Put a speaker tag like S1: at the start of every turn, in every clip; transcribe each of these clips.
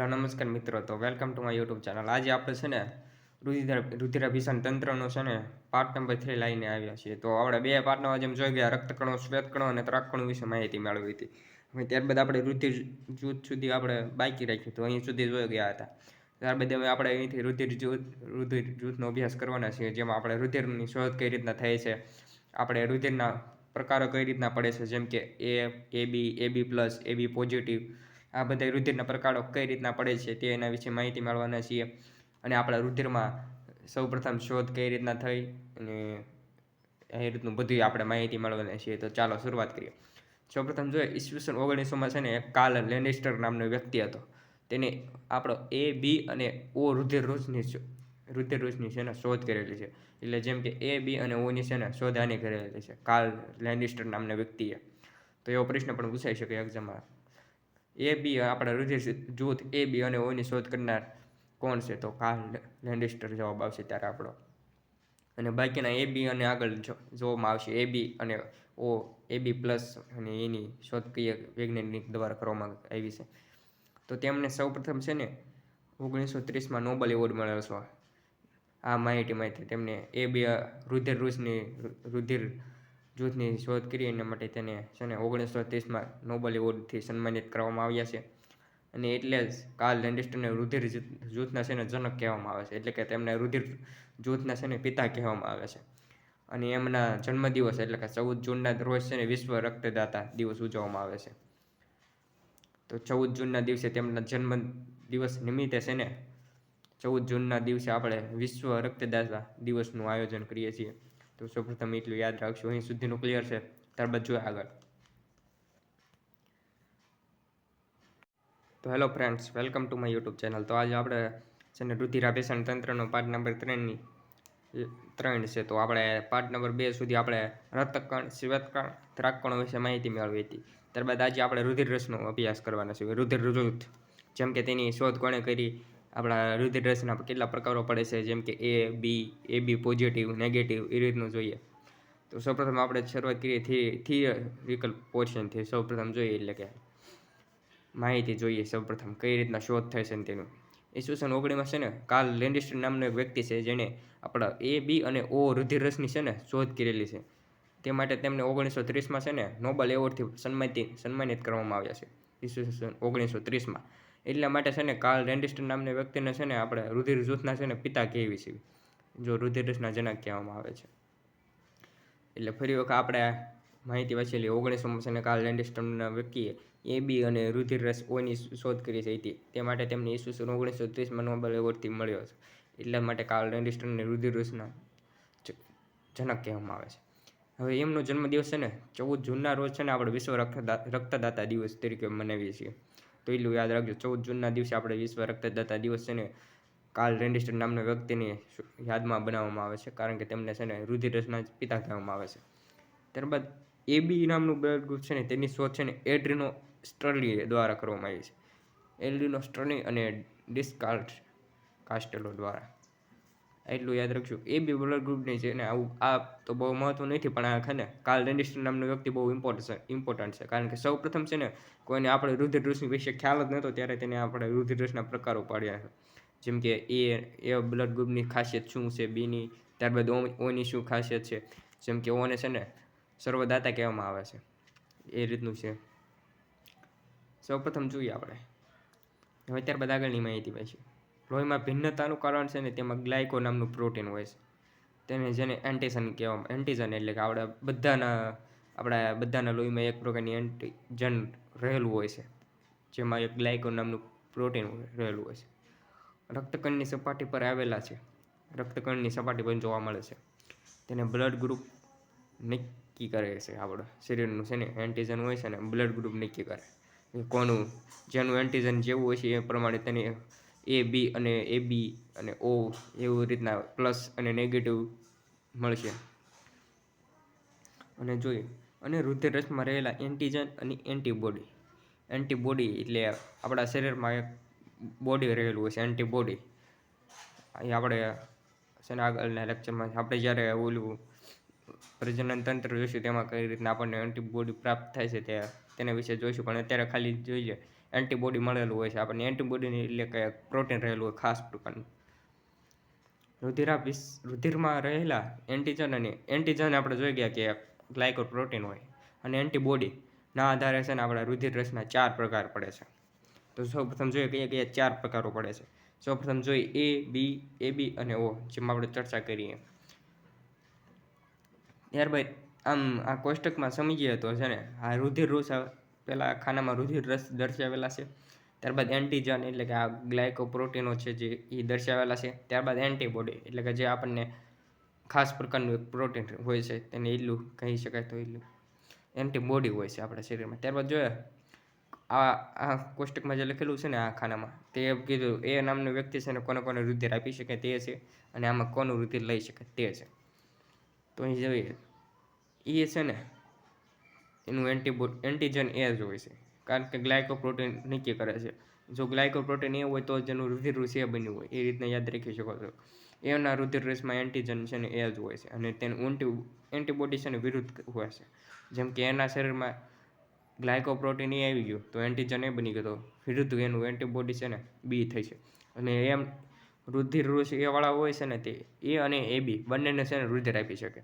S1: Hello, નમસ્કાર મિત્રો. તો welcome to my YouTube channel આજે આપણે છે ને રુધિર રુધિરાભિષણ તંત્રનો છે ને પાર્ટ નંબર થ્રી લઈને આવ્યા છીએ. તો આપણે બે પાર્ટમાં જેમ જોઈ ગયા. રક્તકણો, શ્વેતકણો અને ત્રાકણો વિશે માહિતી મેળવી હતી. હવે ત્યારબાદ આપણે રુધિર જૂથ સુધી આપણે બાકી રાખ્યું. તો અહીં સુધી જોઈ ગયા હતા. ત્યારબાદ હવે આપણે અહીંથી રુધિર જૂથ, રુધિર જૂથનો અભ્યાસ કરવાના છીએ. જેમાં આપણે રુધિરની શોધ કઈ રીતના થાય છે, આપણે રુધિરના પ્રકારો કઈ રીતના પડે છે, જેમ કે એ એ બી એ B plus A B positive આ બધા રુધિરના પ્રકારો કઈ રીતના પડે છે તે એના વિશે માહિતી મેળવવાના છીએ. અને આપણા રુધિરમાં સૌપ્રથમ શોધ કઈ રીતના થઈ અને એ રીતનું બધું આપણે માહિતી મેળવવાના છીએ. તો ચાલો શરૂઆત કરીએ. સૌપ્રથમ જોઈએ, ઈસવીસન ઓગણીસોમાં છે ને કાલ લેન્ડિસ્ટર નામનો વ્યક્તિ હતો. તેને આપણો એ, બી અને ઓ રુધિર રોજની રુધિર રોજની છે ને શોધ કરેલી છે. એટલે જેમ કે એ, બી અને ઓની છે ને શોધ આની કરેલી છે કાલ લેન્ડિસ્ટર નામના વ્યક્તિએ. તો એવો પ્રશ્ન પણ પૂછાઈ શકે એક્ઝામમાં એ બી આપણા રુધિર જૂથ એ બી અને ઓની શોધ કરનાર કોણ છે? તો કાર્લ લેન્ડિસ્ટર જવાબ આવશે ત્યારે આપણો. અને બાકીના એ બી અને આગળ જોવામાં આવશે એ બી અને ઓ, એ બી પ્લસ અને એની શોધ કઈ વૈજ્ઞાનિક દ્વારા કરવામાં આવી છે. તો તેમને સૌપ્રથમ છે ને ઓગણીસો ત્રીસમાં નોબલ એવોર્ડ મળ્યો છે. આ માહિતી માહિતી તેમને એ બી, રુધિર રૂસની રુધિર જૂથની શોધ કરી એના માટે તેને છે ને ઓગણીસો ત્રીસમાં નોબલ એવોર્ડથી સન્માનિત કરવામાં આવ્યા છે. અને એટલે જ કાર્લ લેન્ડિસ્ટરને રુધિર જૂથના છે ને જનક કહેવામાં આવે છે. એટલે કે તેમને રુધિર જૂથના છે ને પિતા કહેવામાં આવે છે. અને એમના જન્મદિવસ એટલે કે ચૌદ જૂનના રોજ છે ને વિશ્વ રક્તદાતા દિવસ ઉજવવામાં આવે છે. તો ચૌદ જૂનના દિવસે તેમના જન્મ દિવસ નિમિત્તે છે ને ચૌદ જૂનના દિવસે આપણે વિશ્વ રક્તદાતા દિવસનું આયોજન કરીએ છીએ. તો સૌપ્રથમ એટલું યાદ રાખશું અહીં સુધીનું ક્લિયર છે. ત્યારબાદ જોઈએ આગળ. તો hello friends welcome to my YouTube channel તો આજે આપણે છે ને રુધિરાભિસરણ તંત્રનો પાર્ટ નંબર ત્રણની ત્રણ છે. તો આપણે પાર્ટ નંબર બે સુધી આપણે રક્તકણ શ્વેતકણ ત્રાકકણો વિશે માહિતી મેળવી હતી. ત્યારબાદ આજે આપણે રુધિર રસનો અભ્યાસ કરવાના છે. રુધિર જૂથ જેમ કે તેની શોધ કોણે કરી? આપણા રુધિર રસના કેટલા પ્રકારો પડે છે, જેમ કે એ બી એ બી પોઝિટિવ નેગેટિવ એ રીતનું જોઈએ. તો સૌપ્રથમ આપણે શરૂઆત કરીએ થી થિયરિકલ પોર્શનથી સૌપ્રથમ જોઈએ એટલે કે માહિતી જોઈએ સૌપ્રથમ કઈ રીતના શોધ થાય છે તેનું. ઈસવીસન ઓગણીમાં છે ને કાર્લ લેન્ડિસ્ટર નામનો એક વ્યક્તિ છે, જેણે આપણા એ બી અને ઓ રુધિર રસની છે ને શોધ કરેલી છે. તે માટે તેમને ઓગણીસો ત્રીસમાં છે ને નોબલ એવોર્ડથી સન્માનિત સન્માનિત કરવામાં આવ્યા છે. ઈસવીસન ઓગણીસો ત્રીસમાં. એટલા માટે છે ને કાર્લ લેન્ડિસ્ટર નામની વ્યક્તિને છે ને આપણે રુધિર જૂથના છે ને પિતા કહેવી છે. જો રુધિર રસના જનક કહેવામાં આવે છે. એટલે ફરી વખત આપણે માહિતી વાંચેલી ઓગણીસોમાં છે ને કાર્લ રેન્ડિસ્ટરના વ્યક્તિએ એ બી અને રુધિર રસ ઓની શોધ કરી છે હતી તે માટે તેમને ઈસવીસન ઓગણીસો ત્રીસમાં નોબેલ એવોર્ડથી મળ્યો છે. એટલા માટે કાર્લ લેન્ડિસ્ટરને રુધિર રસના જનક કહેવામાં આવે છે. હવે એમનો જન્મદિવસ છે ને ચૌદ જૂનના રોજ છે ને આપણે વિશ્વ રક્તદાતા દિવસ તરીકે મનાવીએ છીએ. એટલું યાદ રાખજો, ચૌદ જૂનના દિવસે આપણે વિશ્વ રક્તદાતા દિવસ છે ને કાર્લ રેન્ડિસ્ટર નામના વ્યક્તિની યાદમાં બનાવવામાં આવે છે, કારણ કે તેમને છે ને રુધિર રસના પિતા કહેવામાં આવે છે. ત્યારબાદ એ બી નામનું બ્લડ ગ્રુપ છે ને, તેની શોધ છે ને એડ્રિનો સ્ટર્લી દ્વારા કરવામાં આવી છે. એલ્ડિનો સ્ટર્લી અને ડિસ્કાર્ટ કાસ્ટેલો દ્વારા. એટલું યાદ રાખશું એ બી બ્લડ ગ્રુપની છે અને આવું, આ તો બહુ મહત્વ નથી, પણ આ ખાને કાર્લ રેન્ડિસ્ટર નામનો વ્યક્તિ બહુ ઇમ્પોર્ટન્ટ છે ઇમ્પોર્ટન્ટ છે. કારણ કે સૌ પ્રથમ છે ને કોઈને આપણે રુધિર વિશે ખ્યાલ જ નહોતો, ત્યારે તેને આપણે રુધિર પ્રકારો પાડ્યા છે. જેમ કે એ એ બ્લડ ગ્રુપની ખાસિયત શું છે બીની ત્યારબાદ ઓની શું ખાસિયત છે, જેમ કે ઓને છે ને સર્વદાતા કહેવામાં આવે છે. એ રીતનું છે. સૌપ્રથમ જોઈએ આપણે. હવે ત્યારબાદ આગળની માહિતી પાછી. લોહીમાં ભિન્નતાનું કારણ છે ને તેમાં ગ્લાયકો નામનું પ્રોટીન હોય છે. તેને જેને એન્ટીજન કહેવામાં એન્ટીજન એટલે કે આપણા બધાના આપણા બધાના લોહીમાં એક પ્રકારની એન્ટીજન રહેલું હોય છે. જેમાં એક ગ્લાયકો નામનું પ્રોટીન રહેલું હોય છે. રક્તકણની સપાટી પર આવેલા છે. રક્તકણની સપાટી પર જોવા મળે છે. તેને બ્લડ ગ્રુપ નક્કી કરે છે આપણે શરીરનું છે ને એન્ટીજન હોય છે ને બ્લડ ગ્રુપ નક્કી કરે. કોનું જેનું એન્ટીજન જેવું હોય છે એ પ્રમાણે તેને એ, બી અને એ, બી અને ઓ એવી રીતના પ્લસ અને નેગેટિવ મળશે. અને જોઈએ. અને રુધિર રસમાં રહેલા એન્ટીજન અને એન્ટીબોડી એન્ટીબોડી એટલે આપણા શરીરમાં એક બોડી રહેલું હોય છે એન્ટીબોડી એ આપણે છે આગળના લેક્ચરમાં આપણે જ્યારે ઓલું પ્રજનન તંત્ર જોઈશું તેમાં કઈ રીતના આપણને એન્ટીબોડી પ્રાપ્ત થાય છે તે તેના વિશે જોઈશું. પણ અત્યારે ખાલી જોઈએ. એન્ટીબોડી મળેલું હોય છે. આપણને એન્ટીબોડીની એટલે કે પ્રોટીન રહેલું હોય ખાસ પ્રકારનું. રુધિરાભિસ, રુધિરમાં રહેલા એન્ટીજન અને એન્ટીજન આપણે જોઈ ગયા કે ગ્લાયકો પ્રોટીન હોય અને એન્ટીબોડી ના આધારે છે ને આપણા રુધિર રસના ચાર પ્રકાર પડે છે. તો સૌપ્રથમ જોઈએ કયા કયા ચાર પ્રકારો પડે છે. સૌપ્રથમ જોઈએ એ, બી એ, બી અને ઓ જેમાં આપણે ચર્ચા કરીએ. ત્યારબાદ આમ આ કોષ્ટકમાં સમજીએ તો છે ને આ રુધિર રસ પહેલાં ખાનામાં રુધિર રસ દર્શાવેલા છે. ત્યારબાદ એન્ટીજન એટલે કે આ ગ્લાયકો પ્રોટીનો છે જે એ દર્શાવેલા છે. ત્યારબાદ એન્ટીબોડી એટલે કે જે આપણને ખાસ પ્રકારનું એક પ્રોટીન હોય છે તેને એટલું કહી શકાય તો એટલું એન્ટીબોડી હોય છે આપણા શરીરમાં. ત્યારબાદ જોઈએ આ આ કોષ્ટકમાં જે લખેલું છે ને આ ખાનામાં, તે કીધું એ નામનો વ્યક્તિ છે ને કોને કોને રુધિર આપી શકે તે છે અને આમાં કોનું રુધિર લઈ શકે તે છે. તો અહીં જોઈએ. એ છે ને એનું એન્ટીબો એન્ટીજન એ જ હોય છે. કારણ કે ગ્લાયકોપ્રોટીન નક્કી કરે છે. જો ગ્લાયકોપ્રોટીન એ હોય તો જ એનું રુધિર રસ એ બન્યું હોય, એ રીતના યાદ રાખી શકો છો. એના રુધિર રસમાં એન્ટીજન છે ને એ જ હોય છે અને તેનું એન્ટી એન્ટીબોડી છે ને વિરુદ્ધ હોય છે. જેમ કે એના શરીરમાં ગ્લાયકોપ્રોટીન એ આવી ગયું, તો એન્ટીજન એ બની ગયો, તો વિરુદ્ધ એનું એન્ટીબોડી છે ને બી થઈ છે. અને એમ રુધિર ઋષિ એવાળા હોય છે ને તે, એ અને એ બી બંનેને છે ને રુધિર આપી શકે.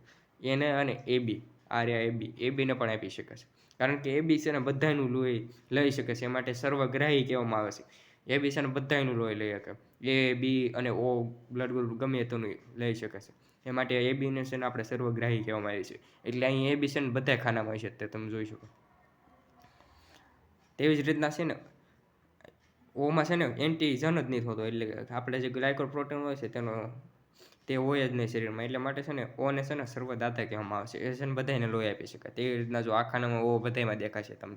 S1: એને અને એ બી. આ રહ્યા એ બી, એ બીને પણ આપી શકે છે. કારણ કે એ બી છે ને બધાનું લોહી લઈ શકે છે, એ માટે સર્વગ્રાહી કહેવામાં આવે છે. એ બી છે ને બધાનું લોહી લઈ શકે. એ બી અને ઓ બ્લડ ગ્રુપ ગમે તેનું લઈ શકે છે. એ માટે એ બીને છે ને આપણે સર્વગ્રાહી કહેવામાં આવે છે એટલે અહીં એ બી છે ને બધા ખાનામાં છે તે તમે જોઈ શકો. તેવી જ રીતના છે ને ઓમાં છે ને એન્ટીજન જ નહીં થતો એટલે આપણે જે ગ્લાયકોલ પ્રોટીન હોય છે તેનો તે હોય જ નહીં શરીરમાં. એટલે માટે છે ને ઓને છે ને સર્વદાતા કહેવામાં આવે છે. એ છે ને બધાને લોહી આપી શકાય. તેવી રીતના જો આખાનામાં ખાનામાં ઓ બધામાં દેખાશે તમને.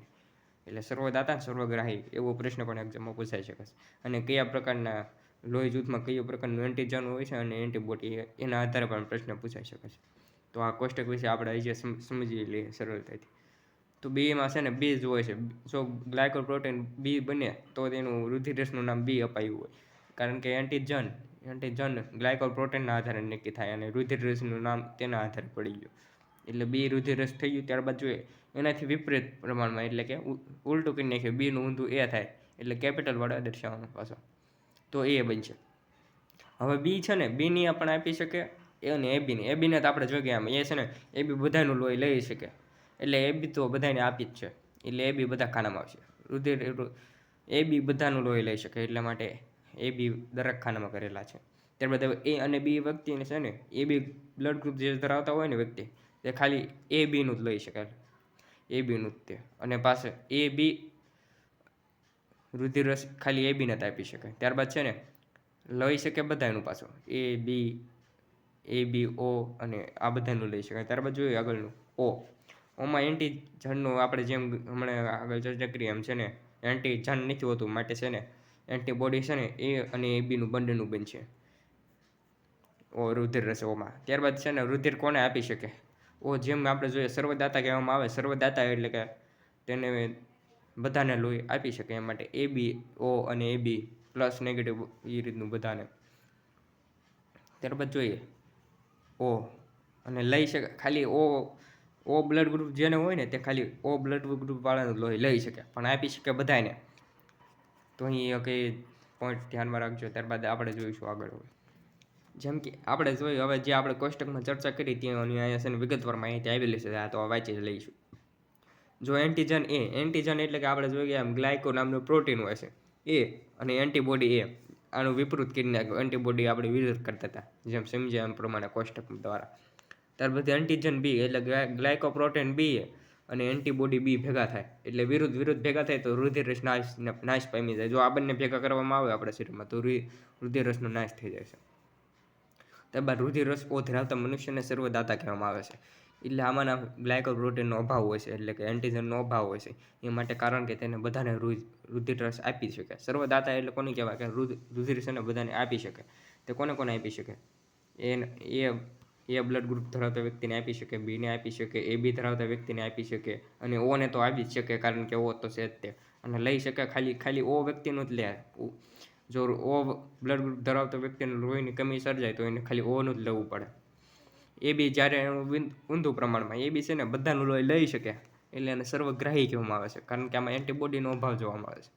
S1: એટલે સર્વદાતા સર્વગ્રાહી એવો પ્રશ્ન પણ એક્ઝામમાં પૂછાઈ શકે છે. અને કયા પ્રકારના લોહી જૂથમાં કયો પ્રકારનું એન્ટીજન હોય છે અને એન્ટીબોડી એના આધારે પણ પ્રશ્ન પૂછાઈ શકે છે. તો આ કોષ્ટક વિશે આપણે આજે સમજી લઈએ સરળતાથી. તો બીમાં છે ને બી જ હોય છે. જો ગ્લાયકોલ પ્રોટીન બી બને તો તેનું રુધિરસનું નામ બી અપાયું હોય. કારણ કે એન્ટીજન એન્ટીજન ગ્લાયકોલ પ્રોટીનના આધારે નક્કી થાય અને રુધિરરસનું નામ તેના આધારે પડી ગયું. એટલે બી રુધિરરસ થઈ ગયું ત્યારબાદ જોઈએ. એનાથી વિપરીત પ્રમાણમાં એટલે કે ઉલટું કરી નાખ્યું. બીનું ઊંધું એ થાય એટલે કેપિટલ વડે દર્શાવવાનું પાછો. તો એ બનશે. હવે બી છે ને બીની આપણે આપી શકે એ અને એ બીને એ બીને તો આપણે જોઈ ગયા એ છે ને, એ બી બધાનું લોહી લઈ શકે. એટલે એ બી તો બધાને આપી જ છે. એટલે એ બી બધા ખાનામાં આવશે. રુધિર, એ બી બધાનું લોહી લઈ શકે એટલા માટે એ બી દરખાનામાં કરેલા છે. ત્યારબાદ હવે એ અને બી વ્યક્તિને છે ને, એ બી બ્લડ ગ્રુપ જે ધરાવતા હોય ને વ્યક્તિ તે ખાલી એ બીનું જ લઈ શકાય એ બીનું જ તે. અને પાસે એ બી રુધિર રસ ખાલી એ બીને જ આપી શકે. ત્યારબાદ છે ને, લઈ શકે બધાનું પાછું. એ બી એ બી, ઓ અને આ બધાનું લઈ શકાય. ત્યારબાદ જોઈએ આગળનું. ઓ. ઓમાં એન્ટીજનનું આપણે જેમ હમણાં આગળ ચર્ચા કરી એમ છે ને એન્ટીજન નથી હોતું માટે છે ને એન્ટીબોડી છે ને, એ અને એ બીનું બંનેનું બનશે ઓ રુધિર રસોમાં ત્યારબાદ છે ને, રુધિર કોને આપી શકે? ઓ જેમ આપણે જોઈએ સર્વદાતા કહેવામાં આવે, સર્વદાતા એટલે કે તેને બધાને લોહી આપી શકે એ માટે. એ બી, ઓ અને એ બી પ્લસ નેગેટિવ એ રીતનું બધાને. ત્યારબાદ જોઈએ. ઓ અને લઈ શકે, ખાલી ઓ ઓ બ્લડ ગ્રુપ જેને હોય ને, તે ખાલી ઓ બ્લડ ગ્રુપ વાળાનું લોહી લઈ શકે, પણ આપી શકે બધાને તો અહીં કંઈ પોઈન્ટ ધ્યાનમાં રાખજો ત્યારબાદ આપણે જોઈશું આગળ જેમ કે આપણે જોયું હવે જે આપણે કોષ્ટકમાં ચર્ચા કરી ત્યાંની અહીંયા છે વિગતવાર માહિતી આવેલી છે, આ તો વાંચી લઈશું. જો એન્ટીજન એ એન્ટીજન એટલે કે આપણે જોઈએ એમ ગ્લાયકો નામનું પ્રોટીન હોય છે, એ અને એન્ટીબોડી એ આનું વિપરીત કરી એન્ટીબોડી આપણે વિરોધ કરતા હતા, જેમ સમજ્યા એમ પ્રમાણે કોષ્ટક દ્વારા. ત્યારબાદ એન્ટીજન બી એટલે ગ્લાયકો પ્રોટીન બી અને એન્ટીબોડી બી ભેગા થાય. એટલે વિરુદ્ધ વિરુદ્ધ ભેગા થાય તો રુધિર રસ નાશ નાશ પામી જાય. જો આ બંને ભેગા કરવામાં આવે આપણા શરીરમાં, તો રુધિરરસનો નાશ થઈ જાય છે. ત્યારબાદ રુધિરરસ ઓ ધરાવતા મનુષ્યને સર્વદાતા કહેવામાં આવે છે. એટલે આમાંના ગ્લાયકોલ પ્રોટીનનો અભાવ હોય છે, એટલે કે એન્ટીજનનો અભાવ હોય છે. એ માટે કારણ કે તેને બધાને રુધિરરસ આપી શકે. સર્વદાતા એટલે કોને કહેવાય? કે રુધિર છે બધાને આપી શકે. તે કોને કોને આપી શકે? એ એ એ બ્લડ ગ્રુપ ધરાવતા વ્યક્તિને આપી શકે બીને આપી શકે એ બી ધરાવતા વ્યક્તિને આપી શકે અને ઓને તો આપી જ શકે કારણ કે ઓ તો છે જ તે. અને લઈ શકે ખાલી ખાલી ઓ વ્યક્તિનું જ લે. જો ઓ બ્લડ ગ્રુપ ધરાવતા વ્યક્તિને લોહીની કમી સર્જાય તો એને ખાલી ઓનું જ લેવું પડે. એ બી જ્યારે એનું ઊંધું પ્રમાણમાં એ બી છે ને બધાનું લોહી લઈ શકે એટલે એને સર્વગ્રાહી કહેવામાં આવે છે કારણ કે આમાં એન્ટીબોડીનો અભાવ જોવામાં આવે છે.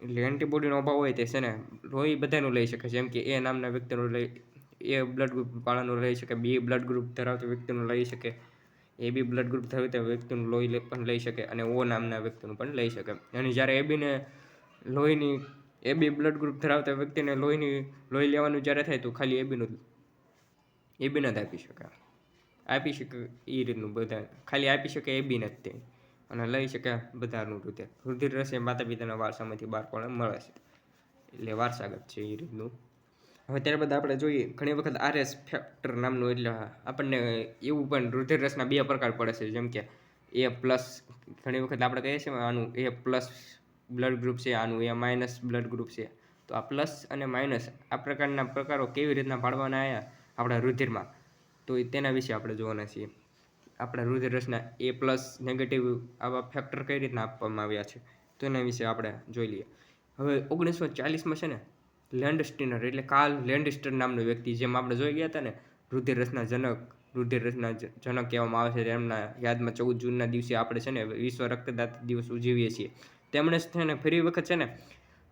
S1: એટલે એન્ટીબોડીનો અભાવ હોય તે છે ને, લોહી બધાનું લઈ શકે જેમ કે એ નામના વ્યક્તિનું લઈ એ બ્લડ ગ્રુપ વાળાનું લઈ શકે, બી બ્લડ ગ્રુપ ધરાવતા વ્યક્તિનું લઈ શકે, એ બી બ્લડ ગ્રુપ ધરાવતા વ્યક્તિનું લોહી પણ લઈ શકે અને ઓ નામના વ્યક્તિનું પણ લઈ શકે. અને જ્યારે એ બીને લોહીની, એ બી બ્લડ ગ્રુપ ધરાવતા વ્યક્તિને લોહીની, લોહી લેવાનું જ્યારે થાય તો ખાલી એ બીનું એ બી જ આપી શકે. આપી શકે એ રીતનું બધા, ખાલી આપી શકે એબી નથી તે. અને લઈ શકે બધાનું રુધિર રુધિર રસ એ માતા પિતાના વારસામાંથી બાળકોને મળે છે. એટલે વારસાગત છે એ રીતનું. હવે ત્યારબાદ આપણે જોઈએ, ઘણી વખત આરએસ ફેક્ટર નામનું એટલે આપણને એવું પણ રુધિર રસના બે પ્રકાર પડે છે, જેમ કે એ પ્લસ ઘણી વખત આપણે કહીએ છીએ આનું એ પ્લસ બ્લડ ગ્રુપ છે, આનું એ માઇનસ બ્લડ ગ્રુપ છે. તો આ પ્લસ અને માઇનસ આ પ્રકારના પ્રકારો કેવી રીતના પાડવાના આવ્યા આપણા રુધિરમાં? તો તેના વિશે આપણે જોવાના છીએ. આપણા રુધિર રસના એ પ્લસ નેગેટિવ આવા ફેક્ટર કઈ રીતના આપવામાં આવ્યા છે? તો એના વિશે આપણે જોઈ લઈએ. હવે ઓગણીસો ચાલીસમાં છે ને લેન્ડ સ્ટીનર એટલે કાર્લ લેન્ડસ્ટર નામનો વ્યક્તિ જેમ આપણે જોઈ ગયા હતા ને રુધિર રસના જનક રુધિર રસના જનક કહેવામાં આવે છે તેમના યાદમાં ચૌદ જૂનના દિવસે આપણે છે ને વિશ્વ રક્તદાતા દિવસ ઉજવીએ છીએ. તેમણે છે ને ફરી વખત છે ને,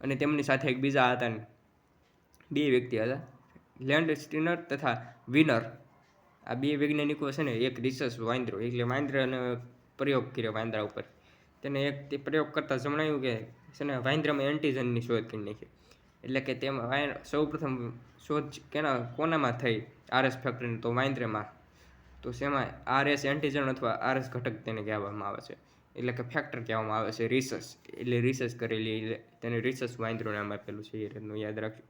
S1: અને તેમની સાથે એક બીજા હતા બે વ્યક્તિ હતા. લેન્ડ સ્ટીનર તથા વિનર, આ બે વૈજ્ઞાનિકો છે ને એક રિસર્ચ વાંદરો, એટલે વાંદરાનો પ્રયોગ કર્યો વાંદરા ઉપર. તેને એક તે પ્રયોગ કરતાં જણાયું કે છે ને વાંદરામાં એન્ટીજનની શોધ કરી નાખી. એટલે કે તેમાં સૌપ્રથમ શોધ કેના, કોનામાં થઈ? આરએસ ફેક્ટરીની તો વાંદરામાં. તો શેમાં? આરએસ એન્ટીજન અથવા આરએસ ઘટક તેને કહેવામાં આવે છે. એટલે કે ફેક્ટર કહેવામાં આવે છે રિસર્ચ એટલે રિસર્ચ કરેલી, એટલે તેને રિસર્ચ વાંદરો નામ આપેલું છે, એ રીતનું યાદ રાખજો.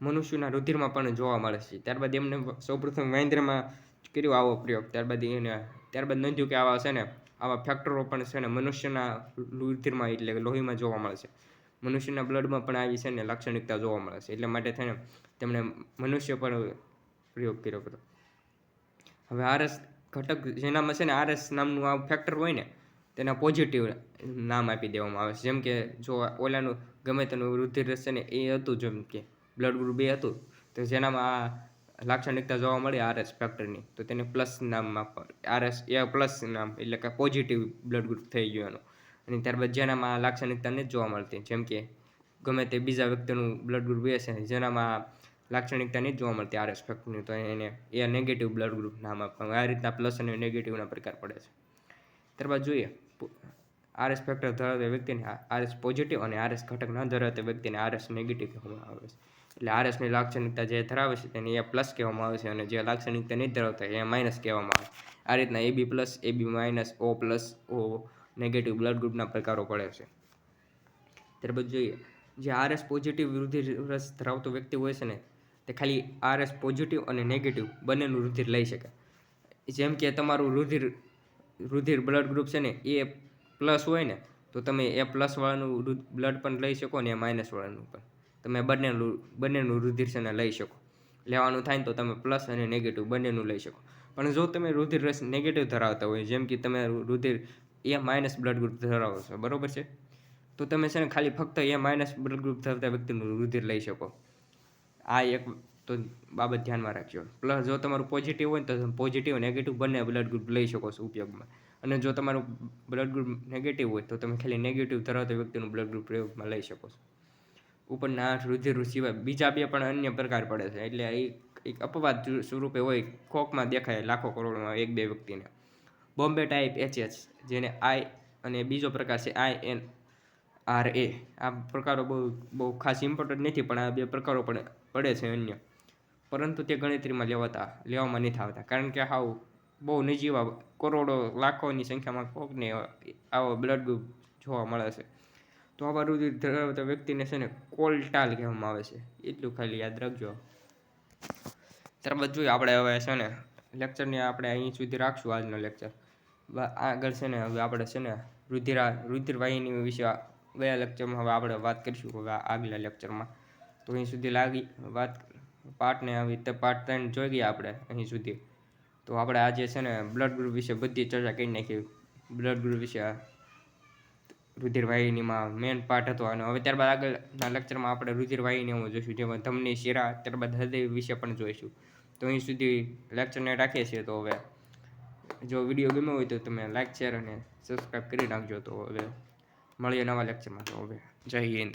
S1: મનુષ્યના રુધિરમાં પણ જોવા મળે છે. ત્યારબાદ એમને સૌપ્રથમ વાંદરામાં કર્યો આવો પ્રયોગ. ત્યારબાદ એને, ત્યારબાદ નોંધ્યું કે આવા છે ને, આવા ફેક્ટરો પણ છે ને મનુષ્યના રુધિરમાં એટલે કે લોહીમાં જોવા મળે છે. મનુષ્યના બ્લડમાં પણ આવી છે ને લાક્ષણિકતા જોવા મળે છે. એટલા માટે થઈને તેમણે મનુષ્ય પર પ્રયોગ કર્યો હતો. હવે આરએસ ઘટક જેનામાં છે ને આરએસ નામનું આ ફેક્ટર હોય ને, તેના પોઝિટિવ નામ આપી દેવામાં આવે છે. જેમ કે જો ઓલાનું ગમે તેનું રુધિર રસ ને, એ હતું જેમ કે બ્લડ ગ્રુપ એ હતું, તો જેનામાં આ લાક્ષણિકતા જોવા મળી આરએસ ફેક્ટરની તો તેને પ્લસ નામ આપવા આરએસ એ પ્લસ નામ એટલે કે પોઝિટિવ બ્લડ ગ્રુપ થઈ ગયું એનું. અને ત્યારબાદ જેનામાં લાક્ષણિકતા નથી જોવા મળતી. જેમ કે ગમે તે બીજા વ્યક્તિનું બ્લડ ગ્રુપ એ છે, જેનામાં લાક્ષણિકતા નહીં જોવા મળતી આરએસ ફેક્ટરની તો એને એ નેગેટિવ બ્લડ ગ્રુપ નામ આપવાનું આ રીતના પ્લસ અને નેગેટિવના પ્રકાર પડે છે. ત્યારબાદ જોઈએ, આરએસ ફેક્ટર ધરાવતા વ્યક્તિને આરએસ પોઝિટિવ અને આરએસ ઘટક ન ધરાવતા વ્યક્તિને આરએસ નેગેટિવ કહેવામાં આવે છે. એટલે આરએસની લાક્ષણિકતા જે ધરાવે છે તેને એ પ્લસ કહેવામાં આવે છે અને જે લાક્ષણિકતા નહીં ધરાવતા એ માઇનસ કહેવામાં આવે. આ રીતના AB plus AB minus O plus O negative blood ગ્રુપના પ્રકારો પડે છે. ત્યારબાદ જોઈએ, જે આરએસ પોઝિટિવ રુધિર રસ ધરાવતો વ્યક્તિ હોય છે ને, તે ખાલી આરએસ પોઝિટિવ અને નેગેટિવ બંનેનું રુધિર લઈ શકે. જેમ કે તમારું રુધિર રુધિર બ્લડ ગ્રુપ છે ને, એ પ્લસ હોય ને, તો તમે એ પ્લસ વાળાનું બ્લડ પણ લઈ શકો ને, એ માઇનસવાળાનું પણ. તમે બંનેનું બંનેનું રુધિર છે ને, લઈ શકો. લેવાનું થાય ને, તો તમે પ્લસ અને નેગેટિવ બંનેનું લઈ શકો. પણ જો તમે રુધિર રસ નેગેટિવ ધરાવતા હોય, જેમ કે તમે રુધિર એ માઇનસ બ્લડ ગ્રુપ ધરાવો છો. બરાબર છે? તો તમે છે ને ખાલી ફક્ત એ માઇનસ બ્લડ ગ્રુપ ધરાવતા વ્યક્તિનું રુધિર લઈ શકો. આ એક તો બાબત ધ્યાનમાં રાખજો. પ્લસ જો તમારું પોઝિટિવ હોય તો તમે પોઝિટિવ નેગેટિવ બંને બ્લડ ગ્રુપ લઈ શકો છો ઉપયોગમાં. અને જો તમારું બ્લડ ગ્રુપ નેગેટિવ હોય તો તમે ખાલી નેગેટિવ ધરાવતા વ્યક્તિનું બ્લડ ગ્રુપ પ્રયોગમાં લઈ શકો છો. ઉપરના આઠ રુધિર સિવાય બીજા બે પણ અન્ય પ્રકાર પડે છે. એટલે એ એક અપવાદ સ્વરૂપે હોય ખોખમાં દેખાય, લાખો કરોડમાં એક બે વ્યક્તિને. બોમ્બે ટાઈપ એચએચ, જેને આઈ અને બીજો પ્રકાર છે આઈ એન આર એ. આ પ્રકારો બહુ બહુ ખાસ ઇમ્પોર્ટન્ટ નથી, પણ આ બે પ્રકારો પણ પડે છે અન્ય. પરંતુ તે ગણતરીમાં લેવાતા, લેવામાં નથી આવતા. કારણ કે હાવ બહુ નજીવા, કરોડો, લાખોની સંખ્યામાં કોકને આવો બ્લડ ગ્રુપ જોવા મળે છે. તો આવા રુધિર ધરાવતા વ્યક્તિને છે ને કોલટાલ કહેવામાં આવે છે. એટલું ખાલી યાદ રાખજો. ત્યારબાદ જોઈએ આપણે હવે છે ને લેક્ચરને આપણે અહીં સુધી રાખશું આજનો લેક્ચર આગળ છે ને હવે આપણે છે ને રુધિરા, રુધિરવાહિની વિશે ગયા લેક્ચરમાં હવે આપણે વાત કરીશું હવે આગલા લેક્ચરમાં તો અહીં સુધી લાગી વાત પાર્ટને આવી તે પાર્ટ ત્રણ જોઈ ગયા આપણે અહીં સુધી. તો આપણે આજે છે ને બ્લડ ગ્રુપ વિશે બધી ચર્ચા કરી નાખી. બ્લડ ગ્રુપ વિશે રુધિરવાહિનીમાં મેઇન પાર્ટ હતો અને હવે ત્યારબાદ આગળના લેક્ચરમાં આપણે રુધિરવાહિનીઓ જોઈશું, જેમાં ધમની, શિરા, ત્યારબાદ હૃદય વિશે પણ જોઈશું. તો અહીં સુધી લેક્ચરને રાખીએ છીએ તો હવે. જો વીડિયો ગમ્યો હોય તો તમે લાઇક શેર અને સબસ્ક્રાઈબ કરી નાખજો તો હવે મળીએ નવા લેક્ચરમાં તો હવે જય હિન્દ.